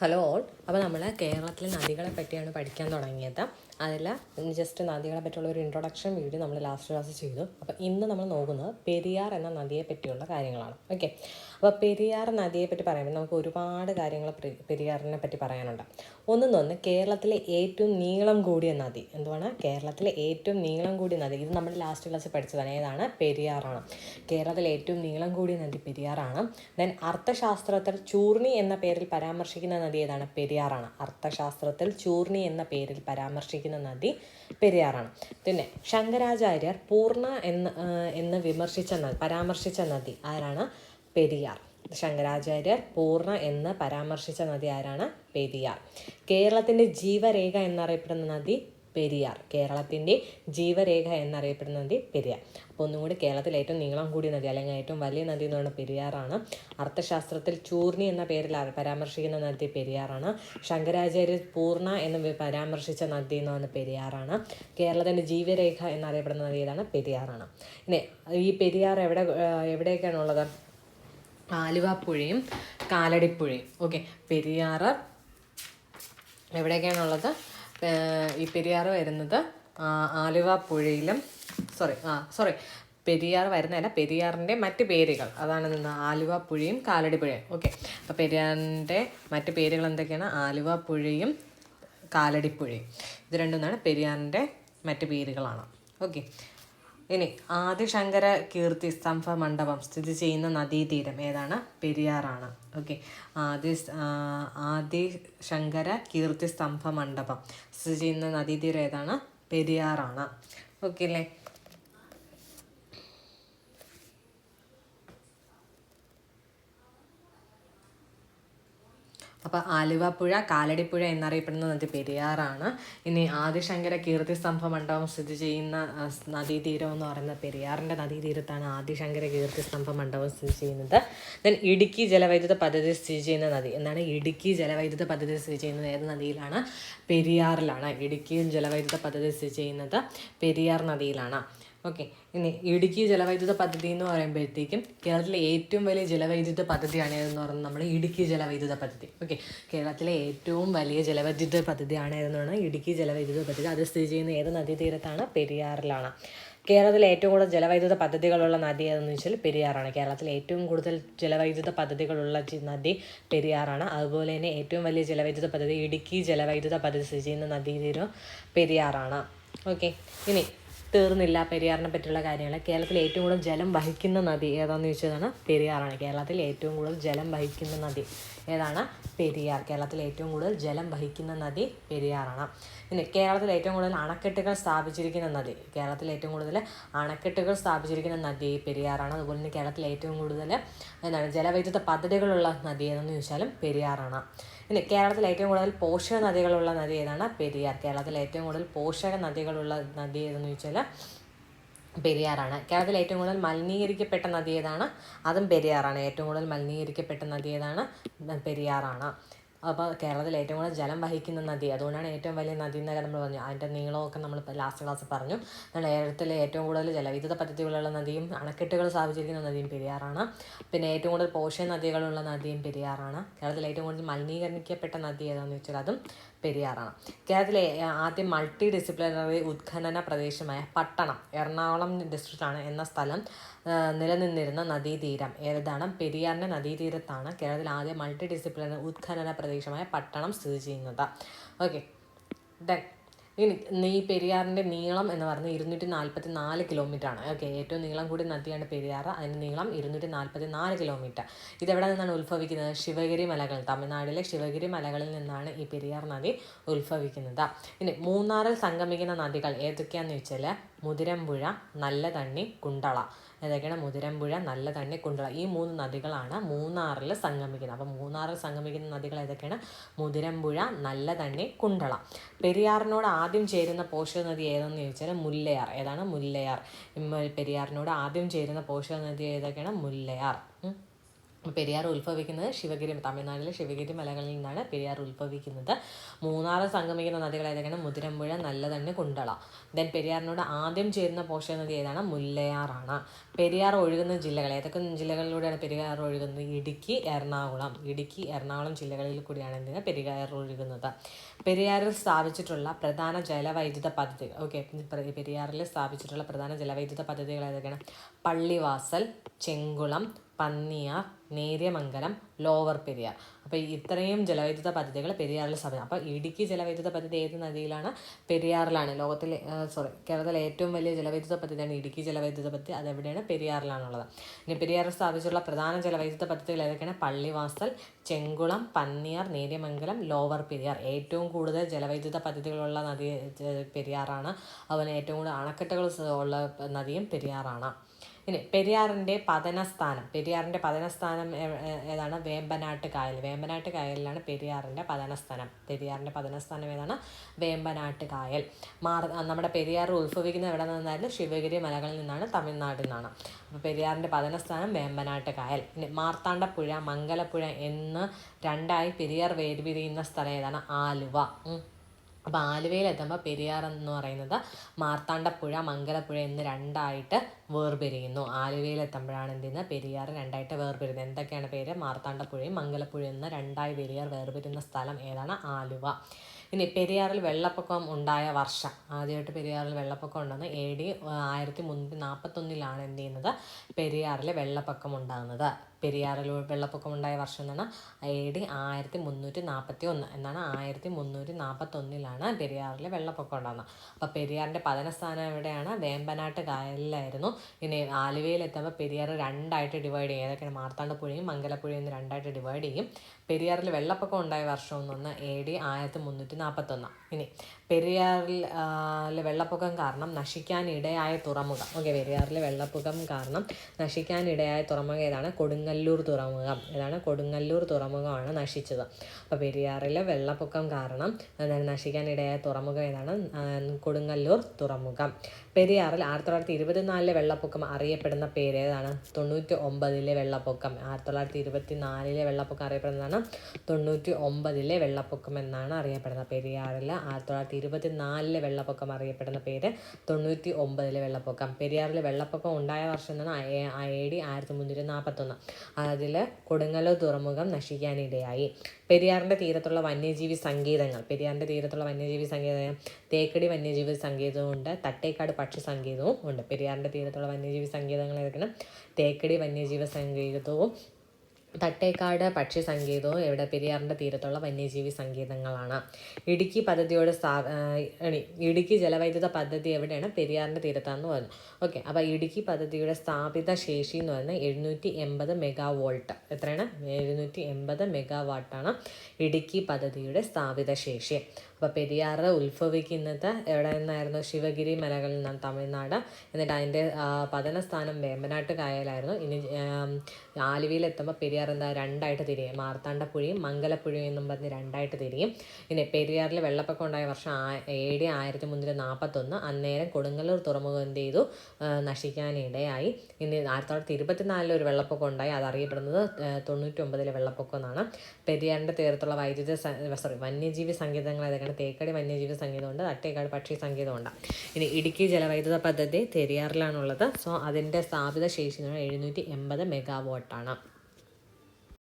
Hello all അപ്പോൾ നമ്മൾ കേരളത്തിലെ നദികളെ പറ്റിയാണ് പഠിക്കാൻ തുടങ്ങിയത്. അതിൽ ജസ്റ്റ് നദികളെ പറ്റിയുള്ള ഒരു ഇൻട്രൊഡക്ഷൻ വീഡിയോ നമ്മൾ ലാസ്റ്റ് ക്ലാസ് ചെയ്തു. അപ്പോൾ ഇന്ന് നമ്മൾ നോക്കുന്നത് പെരിയാർ എന്ന നദിയെ പറ്റിയുള്ള കാര്യങ്ങളാണ്. ഓക്കെ അപ്പോൾ പെരിയാർ നദിയെ പറ്റി പറയുമ്പോൾ നമുക്ക് ഒരുപാട് കാര്യങ്ങൾ പെരിയാറിനെ പറ്റി പറയാനുണ്ട്. ഒന്നെന്നൊന്ന് കേരളത്തിലെ ഏറ്റവും നീളം കൂടിയ നദി. എന്തുവാണ്? കേരളത്തിലെ ഏറ്റവും നീളം കൂടിയ നദി. ഇത് നമ്മൾ ലാസ്റ്റ് ക്ലാസ്സിൽ പഠിച്ചതാണ്. ഏതാണ്? പെരിയാറാണ്. കേരളത്തിലെ ഏറ്റവും നീളം കൂടിയ നദി പെരിയാറാണ്. ദെൻ അർത്ഥശാസ്ത്രത്തിൽ ചൂർണി എന്ന പേരിൽ പരാമർശിക്കുന്ന നദി ഏതാണ്? പെരിയാറാണ്. അർത്ഥശാസ്ത്രത്തിൽ ചൂർണി എന്ന പേരിൽ പരാമർശിക്കുന്ന നദി പെരിയാറാണ്. പിന്നെ ശങ്കരാചാര്യർ പൂർണ എന്ന് എന്ന് വിമർശിച്ച പരാമർശിച്ച നദി ആരാണ്? പെരിയാർ. ശങ്കരാചാര്യർ പൂർണ എന്ന് പരാമർശിച്ച നദി ആരാണ്? പെരിയാർ. കേരളത്തിന്റെ ജീവരേഖ എന്നറിയപ്പെടുന്ന നദി പെരിയാർ. കേരളത്തിന്റെ ജീവരേഖ എന്നറിയപ്പെടുന്ന നദി പെരിയാർ. അപ്പോൾ ഒന്നും കൂടി കേരളത്തിൽ ഏറ്റവും നീളം കൂടിയ നദി അല്ലെങ്കിൽ ഏറ്റവും വലിയ നദി എന്ന് പറയുന്നത് പെരിയാറാണ്. അർത്ഥശാസ്ത്രത്തിൽ ചൂർണി എന്ന പേരിൽ പരാമർശിക്കുന്ന നദി പെരിയാറാണ്. ശങ്കരാചാര്യ പൂർണ എന്ന് പരാമർശിച്ച നദി എന്ന് പറയുന്നത് പെരിയാറാണ്. കേരളത്തിന്റെ ജീവരേഖ എന്നറിയപ്പെടുന്ന നദി ഏതാണ് പെരിയാറാണ്. ഇനി ഈ പെരിയാർ എവിടെ എവിടെയൊക്കെയാണ് ഉള്ളത്? ആലുവ പുഴയും കാലടിപ്പുഴയും. ഓക്കെ. പെരിയാറ് എവിടെയൊക്കെയാണുള്ളത് ഈ പെരിയാർ വരുന്നത് ആലുവ പുഴയിലും സോറി ആ സോറി പെരിയാർ വരുന്നതല്ല പെരിയാറിന്റെ മറ്റ് പേരുകൾ. അതാണ് നിന്ന് ആലുവ പുഴയും കാലടി പുഴയും. ഓക്കെ അപ്പോൾ പെരിയാറിന്റെ മറ്റ് പേരുകൾ എന്തൊക്കെയാണ്? ആലുവ പുഴയും കാലടിപ്പുഴയും ഇത് രണ്ടും എന്നാണ് പെരിയാറിന്റെ മറ്റ് പേരുകളാണ്. ഓക്കെ ഇനി ആദിശങ്കര കീർത്തി സ്തംഭ മണ്ഡപം സ്ഥിതി ചെയ്യുന്ന നദീതീരം ഏതാണ്? പെരിയാറാണ്. ഓക്കെ. ആദി ആദിശങ്കര കീർത്തി സ്തംഭ മണ്ഡപം സ്ഥിതി ചെയ്യുന്ന നദീതീരം ഏതാണ്? പെരിയാറാണ്. ഓക്കെ അല്ലേ? അപ്പോൾ ആലുവപ്പുഴ കാലടിപ്പുഴ എന്നറിയപ്പെടുന്ന നദി പെരിയാറാണ്. ഇനി ആദിശങ്കര കീർത്തി സ്തംഭ മണ്ഡപം സ്ഥിതി ചെയ്യുന്ന നദീതീരം എന്ന് പറയുന്ന പെരിയാറിന്റെ നദീതീരത്താണ് ആദിശങ്കര കീർത്തി സ്തംഭ മണ്ഡപം സ്ഥിതി ചെയ്യുന്നത്. ദെൻ ഇടുക്കി ജലവൈദ്യുത പദ്ധതി സ്ഥിതി ചെയ്യുന്ന നദി. എന്നാണ് ഇടുക്കി ജലവൈദ്യുത പദ്ധതി സ്ഥിതി ചെയ്യുന്നത് ഏത് നദിയിലാണ്? പെരിയാറിലാണ്. ഇടുക്കി ജലവൈദ്യുത പദ്ധതി സ്ഥിതി ചെയ്യുന്നത് പെരിയാർ നദിയിലാണ്. ഓക്കെ ഇനി ഇടുക്കി ജലവൈദ്യുത പദ്ധതി എന്ന് പറയുമ്പോഴത്തേക്കും കേരളത്തിലെ ഏറ്റവും വലിയ ജലവൈദ്യുത പദ്ധതിയാണ് ഏതെന്ന് പറയുന്നത് നമ്മൾ ഇടുക്കി ജലവൈദ്യുത പദ്ധതി. ഓക്കെ കേരളത്തിലെ ഏറ്റവും വലിയ ജലവൈദ്യുത പദ്ധതിയാണ് ഏതെന്ന് പറയുന്നത് ഇടുക്കി ജലവൈദ്യുത പദ്ധതി. അത് സ്ഥിതി ചെയ്യുന്ന ഏത് നദീതീരത്താണ്? പെരിയാറിലാണ്. കേരളത്തിലെ ഏറ്റവും കൂടുതൽ ജലവൈദ്യുത പദ്ധതികളുള്ള നദി ഏതെന്ന് വെച്ചാൽ പെരിയാറാണ്. കേരളത്തിലെ ഏറ്റവും കൂടുതൽ ജലവൈദ്യുത പദ്ധതികളുള്ള നദി പെരിയാറാണ്. അതുപോലെ തന്നെ ഏറ്റവും വലിയ ജലവൈദ്യുത പദ്ധതി ഇടുക്കി ജലവൈദ്യുത പദ്ധതി സ്ഥിതി ചെയ്യുന്ന നദീതീരം പെരിയാറാണ്. ഓക്കെ ഇനി തീർന്നില്ല പെരിയാറിനെ പറ്റിയുള്ള കാര്യങ്ങൾ കേരളത്തിൽ ഏറ്റവും കൂടുതൽ ജലം വഹിക്കുന്ന നദി ഏതാണെന്ന് ചോദിച്ചതാണ്? പെരിയാറാണ്. കേരളത്തിൽ ഏറ്റവും കൂടുതൽ ജലം വഹിക്കുന്ന നദി ഏതാണ്? പെരിയാർ. കേരളത്തിൽ ഏറ്റവും കൂടുതൽ ജലം വഹിക്കുന്ന നദി പെരിയാറാണ്. പിന്നെ കേരളത്തിൽ ഏറ്റവും കൂടുതൽ അണക്കെട്ടുകൾ സ്ഥാപിച്ചിരിക്കുന്ന നദി. കേരളത്തിൽ ഏറ്റവും കൂടുതൽ അണക്കെട്ടുകൾ സ്ഥാപിച്ചിരിക്കുന്ന നദി പെരിയാറാണ്. അതുപോലെ തന്നെ കേരളത്തിൽ ഏറ്റവും കൂടുതൽ എന്താണ് ജലവൈദ്യുത പദ്ധതികളുള്ള നദി ഏതെന്ന് ചോദിച്ചാലും പെരിയാറാണ്. ഇനി കേരളത്തിൽ ഏറ്റവും കൂടുതൽ പോഷക നദികളുള്ള നദി ഏതാണ്? പെരിയാർ. കേരളത്തിൽ ഏറ്റവും കൂടുതൽ പോഷക നദികളുള്ള നദി ഏതെന്ന് ചോദിച്ചാൽ പെരിയാറാണ്. കേരളത്തിൽ ഏറ്റവും കൂടുതൽ മലിനീകരിക്കപ്പെട്ട നദി ഏതാണ്? അതും പെരിയാറാണ്. ഏറ്റവും കൂടുതൽ മലിനീകരിക്കപ്പെട്ട നദി ഏതാണ്? പെരിയാറാണ്. അപ്പോൾ കേരളത്തിൽ ഏറ്റവും കൂടുതൽ ജലം വഹിക്കുന്ന നദി അതുകൊണ്ടാണ് ഏറ്റവും വലിയ നദി എന്നൊക്കെ നമ്മൾ പറഞ്ഞു അതിന്റെ നീളമൊക്കെ നമ്മൾ ലാസ്റ്റ് ക്ലാസ്സിൽ പറഞ്ഞു. കേരളത്തിലെ ഏറ്റവും കൂടുതൽ ജലവിദ്യുത പദ്ധതികളുള്ള നദിയും അണക്കെട്ടുകൾ സ്ഥാപിച്ചിരിക്കുന്ന നദിയും പെരിയാറാണ്. പിന്നെ ഏറ്റവും കൂടുതൽ പോഷക നദികളുള്ള നദിയും പെരിയാറാണ്. കേരളത്തിൽ ഏറ്റവും കൂടുതൽ മലിനീകരിക്കപ്പെട്ട നദി ഏതാണെന്ന് വെച്ചാൽ അതും പെരിയാറാണ്. കേരളത്തിലെ ആദ്യ മൾട്ടി ഡിസിപ്ലിനറി ഉത്ഖനന പ്രദേശമായ പട്ടണം എറണാകുളം ഡിസ്ട്രിക്റ്റാണ് എന്ന സ്ഥലം നിലനിന്നിരുന്ന നദീതീരം. ഏതാണ്? പെരിയാറിന്റെ നദീതീരത്താണ് കേരളത്തിലെ ആദ്യ മൾട്ടി ഡിസിപ്ലിനറി ഉത്ഖനന പ്രദേശമായ പട്ടണം സ്ഥിതി ചെയ്യുന്നത്. ഓക്കെ ദെൻ ഈ പെരിയാറിന്റെ നീളം എന്ന് പറഞ്ഞാൽ ഇരുന്നൂറ്റി നാൽപ്പത്തി നാല് കിലോമീറ്റർ ആണ്. ഓക്കെ ഏറ്റവും നീളം കൂടി നദിയാണ് പെരിയാർ. അതിന്റെ നീളം ഇരുന്നൂറ്റി നാൽപ്പത്തി നാല് കിലോമീറ്റർ ഇതെവിടെ നിന്നാണ് ഉത്ഭവിക്കുന്നത്? ശിവഗിരി മലകൾ. തമിഴ്നാട്ടിലെ ശിവഗിരി മലകളിൽ നിന്നാണ് ഈ പെരിയാർ നദി ഉത്ഭവിക്കുന്നത്. ഇനി മൂന്നാറിൽ സംഗമിക്കുന്ന നദികൾ ഏതൊക്കെയാണെന്ന് വെച്ചാൽ മുതിരമ്പുഴ നല്ല തണ്ണി കുണ്ടള. ഏതൊക്കെയാണ് മുതിരമ്പുഴ നല്ല തണ്ണി കുണ്ടള. ഈ മൂന്ന് നദികളാണ് മൂന്നാറിൽ സംഗമിക്കുന്നത്. അപ്പോൾ മൂന്നാറിൽ സംഗമിക്കുന്ന നദികൾ ഏതൊക്കെയാണ്? മുതിരമ്പുഴ നല്ല തണ്ണി കുണ്ടള. പെരിയാറിനോട് ആദ്യം ചേരുന്ന പോഷക നദി ഏതെന്ന് ചോദിച്ചാൽ മുല്ലയാർ. ഏതാണ്? മുല്ലയാർ. പെരിയാറിനോട് ആദ്യം ചേരുന്ന പോഷക നദി ഏതൊക്കെയാണ്? മുല്ലയാർ. പെരിയാർ ഉത്ഭവിക്കുന്നത് ശിവഗിരി തമിഴ്നാട്ടിലെ ശിവഗിരി മലകളിൽ നിന്നാണ് പെരിയാർ ഉത്ഭവിക്കുന്നത്. മൂന്നാറ് സംഗമിക്കുന്ന നദികൾ ഏതൊക്കെയാണ്? മുതിരമ്പുഴ നല്ലതണ്ണ് കുണ്ടള. ദെൻ പെരിയാറിനോട് ആദ്യം ചേരുന്ന പോഷക നദി ഏതാണ്? മുല്ലയാറാണ്. പെരിയാർ ഒഴുകുന്ന ജില്ലകൾ ഏതൊക്കെ ജില്ലകളിലൂടെയാണ് പെരിയാർ ഒഴുകുന്നത്? ഇടുക്കി എറണാകുളം. ഇടുക്കി എറണാകുളം ജില്ലകളിൽ കൂടിയാണ് എന്തിനാ പെരിയാർ ഒഴുകുന്നത്. പെരിയാറിൽ സ്ഥാപിച്ചിട്ടുള്ള പ്രധാന ജലവൈദ്യുത പദ്ധതി ഓക്കെ പെരിയാറിൽ സ്ഥാപിച്ചിട്ടുള്ള പ്രധാന ജലവൈദ്യുത പദ്ധതികൾ ഏതൊക്കെയാണ്? പള്ളിവാസൽ ചെങ്കുളം പന്നിയാർ നേര്യമംഗലം ലോവർ പെരിയാർ. അപ്പോൾ ഇത്രയും ജലവൈദ്യുത പദ്ധതികൾ പെരിയാറിൽ സ്ഥാപിച്ചു. അപ്പോൾ ഇടുക്കി ജലവൈദ്യുത പദ്ധതി ഏത് നദിയിലാണ്? പെരിയാറിലാണ്. ലോകത്തിലെ സോറി കേരളത്തിലെ ഏറ്റവും വലിയ ജലവൈദ്യുത പദ്ധതിയാണ് ഇടുക്കി ജലവൈദ്യുത പദ്ധതി. അതെവിടെയാണ്? പെരിയാറിലാണുള്ളത്. ഇനി പെരിയാറിൽ സ്ഥാപിച്ചുള്ള പ്രധാന ജലവൈദ്യുത പദ്ധതികൾ ഏതൊക്കെയാണ്? പള്ളിവാസൽ ചെങ്കുളം പന്നിയാർ നേര്യമംഗലം ലോവർ പെരിയാർ. ഏറ്റവും കൂടുതൽ ജലവൈദ്യുത പദ്ധതികളുള്ള നദി പെരിയാറാണ്. അതുപോലെ ഏറ്റവും കൂടുതൽ അണക്കെട്ടുകൾ ഉള്ള നദിയും പെരിയാറാണ്. ഇനി പെരിയാറിന്റെ പതനസ്ഥാനം. പെരിയാറിന്റെ പതനസ്ഥാനം ഏതാണ്? വേമ്പനാട്ട് കായൽ. വേമ്പനാട്ട് കായലിലാണ് പെരിയാറിന്റെ പതനസ്ഥാനം. പെരിയാറിന്റെ പതനസ്ഥാനം ഏതാണ്? വേമ്പനാട്ട് കായൽ. മാർ നമ്മുടെ പെരിയാർ ഉത്ഭവിക്കുന്നത് എവിടെ നിന്നായിരുന്നു? ശിവഗിരി മലകളിൽ നിന്നാണ് തമിഴ്നാട്ടിൽ നിന്നാണ്. അപ്പോൾ പെരിയാറിന്റെ പതനസ്ഥാനം വേമ്പനാട്ട് കായൽ. ഇനി മാർത്താണ്ഡപ്പുഴ മംഗലപ്പുഴ എന്ന് രണ്ടായി പെരിയാർ വേർപിരിയുന്ന സ്ഥലം ഏതാണ്? ആലുവ. അപ്പോൾ ആലുവയിലെത്തുമ്പോൾ പെരിയാർ എന്ന് പറയുന്നത് മാർത്താണ്ഡപ്പുഴ മംഗലപ്പുഴ എന്ന് രണ്ടായിട്ട് വേർപിരിയുന്നു. ആലുവയിലെത്തുമ്പോഴാണ് എന്ത് ചെയ്യുന്നത്? പെരിയാർ രണ്ടായിട്ട് വേർപിരിയുന്നത്. എന്തൊക്കെയാണ് പേര്? മാർത്താണ്ഡപ്പുഴയും മംഗലപ്പുഴയും എന്ന് രണ്ടായി പെരിയാർ വേർപിരിയുന്ന സ്ഥലം ഏതാണ്? ആലുവ. ഇനി പെരിയാറിൽ വെള്ളപ്പൊക്കം ഉണ്ടായ വർഷം. ആദ്യമായിട്ട് പെരിയാറിൽ വെള്ളപ്പൊക്കം ഉണ്ടെന്ന് എ ഡി ആയിരത്തി മുന്നൂറ്റി നാൽപ്പത്തൊന്നിലാണ് എന്ത് ചെയ്യുന്നത്? പെരിയാറിൽ വെള്ളപ്പൊക്കം ഉണ്ടാകുന്നത്. പെരിയാറിൽ വെള്ളപ്പൊക്കമുണ്ടായ വർഷം വർഷം എന്നാണ് എ ഡി ആയിരത്തി മുന്നൂറ്റി നാൽപ്പത്തി ഒന്ന് എന്നാണ് ആയിരത്തി മുന്നൂറ്റി നാൽപ്പത്തൊന്നിലാണ് പെരിയാറിൽ വെള്ളപ്പൊക്കം ഉണ്ടാകുന്നത്. അപ്പോൾ പെരിയാറിന്റെ പതനസ്ഥാനം എവിടെയാണ്? വേമ്പനാട്ട് കായലിലായിരുന്നു. ഇനി ആലുവയിലെത്തുമ്പോൾ പെരിയാർ രണ്ടായിട്ട് ഡിവൈഡ് ചെയ്യും. ഏതൊക്കെയാണ്? മാർത്താണ്ഡപ്പുഴയും മംഗലപ്പുഴയും എന്ന് രണ്ടായിട്ട് ഡിവൈഡ് ചെയ്യും. പെരിയാറിൽ വെള്ളപ്പൊക്കം ഉണ്ടായ വർഷം എന്ന് പറഞ്ഞാൽ എ ഡി ആയിരത്തി മുന്നൂറ്റി നാൽപ്പത്തൊന്ന്. ഇനി പെരിയാറിൽ വെള്ളപ്പൊക്കം കാരണം നശിക്കാനിടയായ തുറമുഖം. ഓക്കെ പെരിയാറിലെ വെള്ളപ്പൊക്കം കാരണം നശിക്കാനിടയായ തുറമുഖം ഏതാണ്? കൊടുങ്ങല്ലൂർ തുറമുഖം. ഏതാണ്? കൊടുങ്ങല്ലൂർ തുറമുഖമാണ് നശിച്ചത്. അപ്പോൾ പെരിയാറിലെ വെള്ളപ്പൊക്കം കാരണം നശിക്കാനിടയായ തുറമുഖം ഏതാണ്? കൊടുങ്ങല്ലൂർ തുറമുഖം. പെരിയാറിൽ ആയിരത്തി തൊള്ളായിരത്തി ഇരുപത്തിനാലിലെ വെള്ളപ്പൊക്കം അറിയപ്പെടുന്ന പേര് ഏതാണ്? തൊണ്ണൂറ്റി ഒമ്പതിലെ വെള്ളപ്പൊക്കം. ആയിരത്തി തൊള്ളായിരത്തി ഇരുപത്തി നാലിലെ വെള്ളപ്പൊക്കം അറിയപ്പെടുന്നതാണ് തൊണ്ണൂറ്റി ഒമ്പതിലെ വെള്ളപ്പൊക്കം എന്നാണ് അറിയപ്പെടുന്നത്. പെരിയാറിൽ ആയിരത്തി തൊള്ളായിരത്തി ഇരുപത്തി നാലിലെ വെള്ളപ്പൊക്കം അറിയപ്പെടുന്ന പേര് തൊണ്ണൂറ്റി ഒമ്പതിലെ വെള്ളപ്പൊക്കം. പെരിയാറിലെ വെള്ളപ്പൊക്കം ഉണ്ടായ വർഷം എന്നാണ് എ ഡി ആയിരത്തി മുന്നൂറ്റി നാൽപ്പത്തൊന്ന് അതിൽ കൊടുങ്ങല്ലൂർ തുറമുഖം നശിക്കാനിടയായി. പെരിയാറിന്റെ തീരത്തുള്ള വന്യജീവി സങ്കേതങ്ങൾ പെരിയാറിന്റെ തീരത്തുള്ള വന്യജീവി സങ്കേതം തേക്കടി വന്യജീവി സങ്കേതവും ഉണ്ട് തട്ടേക്കാട് പക്ഷി സങ്കേതവും ഉണ്ട്. പെരിയാറിന്റെ തീരത്തുള്ള വന്യജീവി സങ്കേതങ്ങൾ ഏതൊക്കെയാണ്? തേക്കടി വന്യജീവി സങ്കേതവും തട്ടേക്കാട് പക്ഷി സങ്കേതവും ഇവിടെ പെരിയാറിന്റെ തീരത്തുള്ള വന്യജീവി സങ്കേതങ്ങളാണ് ഇടുക്കി പദ്ധതിയോട് സ്ഥാ ഇടുക്കി ജലവൈദ്യുത പദ്ധതി എവിടെയാണ്? പെരിയാറിന്റെ തീരത്താന്ന് പറഞ്ഞു. ഓക്കെ അപ്പോൾ ഇടുക്കി പദ്ധതിയുടെ സ്ഥാപിത ശേഷി എന്ന് പറയുന്നത് എഴുന്നൂറ്റി എൺപത് മെഗാ വോൾട്ട് എത്രയാണ്? എഴുന്നൂറ്റി എൺപത് മെഗാ വാട്ടാണ് ഇടുക്കി പദ്ധതിയുടെ സ്ഥാപിത ശേഷി. അപ്പോൾ പെരിയാർ ഉത്ഭവിക്കുന്നത് എവിടെ നിന്നായിരുന്നു? ശിവഗിരി മലകളിൽ നിന്നാണ് തമിഴ്നാട്. എന്നിട്ട് അതിന്റെ പതനസ്ഥാനം വേമ്പനാട്ട് കായലായിരുന്നു ഇനി ആലുവയിലെത്തുമ്പോൾ പെരിയാർ എന്താ രണ്ടായിട്ട് തിരിയും. മാർത്താണ്ഡപ്പുഴയും മംഗലപ്പുഴയും എന്നും പറഞ്ഞ് രണ്ടായിട്ട് തിരിയും. ഇനി പെരിയാറിൽ വെള്ളപ്പൊക്കം ഉണ്ടായ വർഷം ഏഴ് ആയിരത്തി മുന്നൂറ്റി നാൽപ്പത്തൊന്ന്. അന്നേരം കൊടുങ്ങല്ലൂർ തുറമുഖം എന്ത് ചെയ്തു? നശിക്കാനിടയായി ഇനി ആയിരത്തി തൊള്ളായിരത്തി ഇരുപത്തിനാലിൽ ഒരു വെള്ളപ്പൊക്കം ഉണ്ടായി. അതറിയപ്പെടുന്നത് തൊണ്ണൂറ്റി ഒമ്പതിലെ വെള്ളപ്പൊക്കം എന്നാണ്. പെരിയാറിന്റെ തീരത്തുള്ള വൈദ്യുത സോറി വന്യജീവി സങ്കേതങ്ങൾ ഏതൊക്കെയാണ് തേക്കടി വന്യജീവി സംഗീതമുണ്ട് തട്ടേക്കാട് പക്ഷി സംഗീതമുണ്ട് ഇനി ഇടുക്കി ജലവൈദ്യുത പദ്ധതി പെരിയാറിലാണുള്ളത് സോ അതിന്റെ സ്ഥാപിത ശേഷി എന്ന് പറയുന്നത് എഴുന്നൂറ്റി എൺപത് മെഗാവോട്ടാണ്